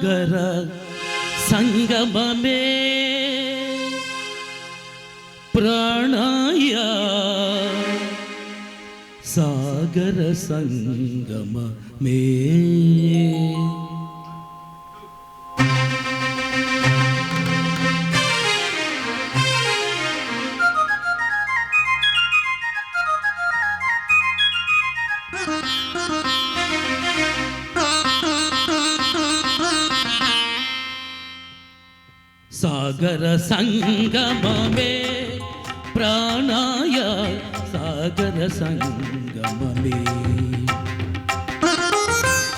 సాగర సంగమమే ప్రాణాయ సాగర సంగమమే సాగర సంగమమే ప్రాణాయ సాగర సంగమమే.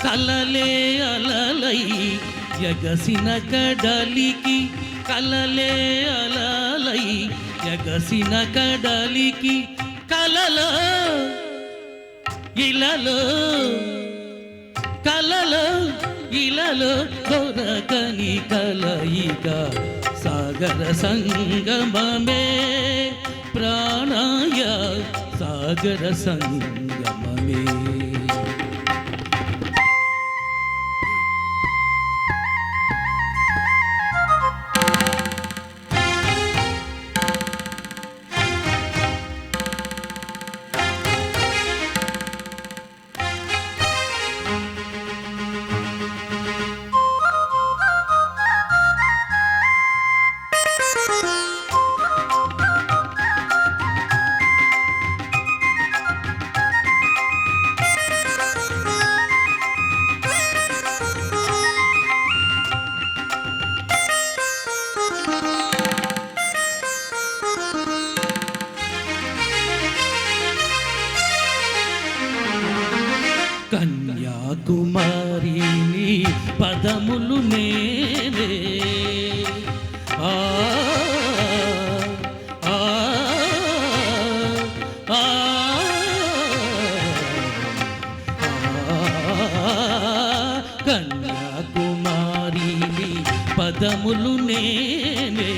కలలే అలలై ఎగసిన కడలికి కలలే అలలై ఎగసిన కడలికి కలలో ఇలలో కలలో ఇలలో దొరకని కలయిగా సాగర సంగమమే ప్రాణాయ సాగర సంగమమే కన్యాకుమారిని పదములు నేనే. ఆ కన్యాకుమారిని పదములు నేనే.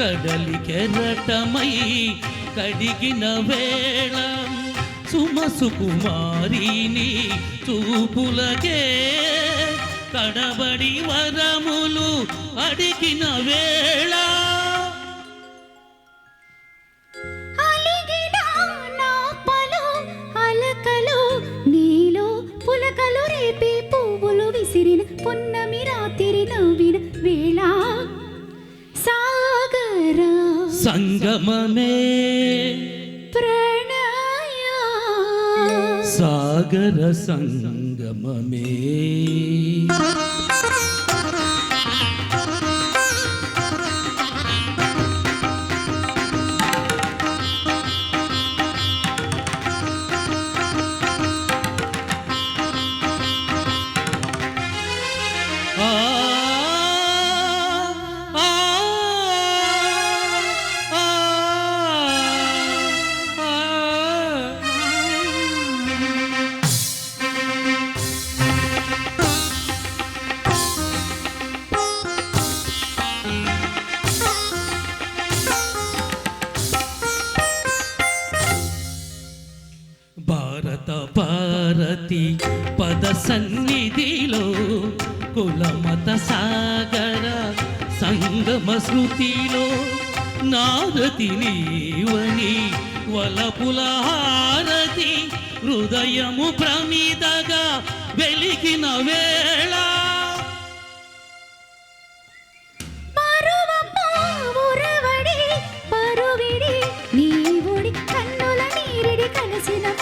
కడలికెరటమై కడిగిన వేళ సుమసుకుమారిని చూపులకే కడబడి వరములు అడిగిన వేళ. విసిరిన పున్నమి రాత్రి నవ్విన సాగర. సంగమమే. ప్రణయ సాగర సంగమమే భారత పద సన్నిధిలో కులమత సాగర సంగమ శృతిలో నారతి నీవని వలపుల హారతి హృదయము ప్రమిదగా వెలిగిన వేళ.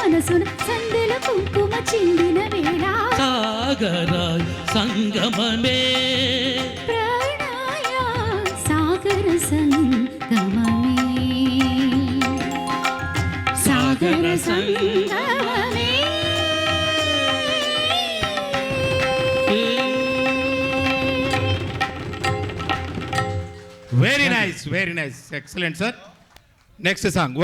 మనసును సందే కుంకుమ చిందిన వేళ. సాగర సంగమమే. ప్రణయ సాగర సంగమమే. సాగర సంగమమే. Very nice very nice excellent sir next song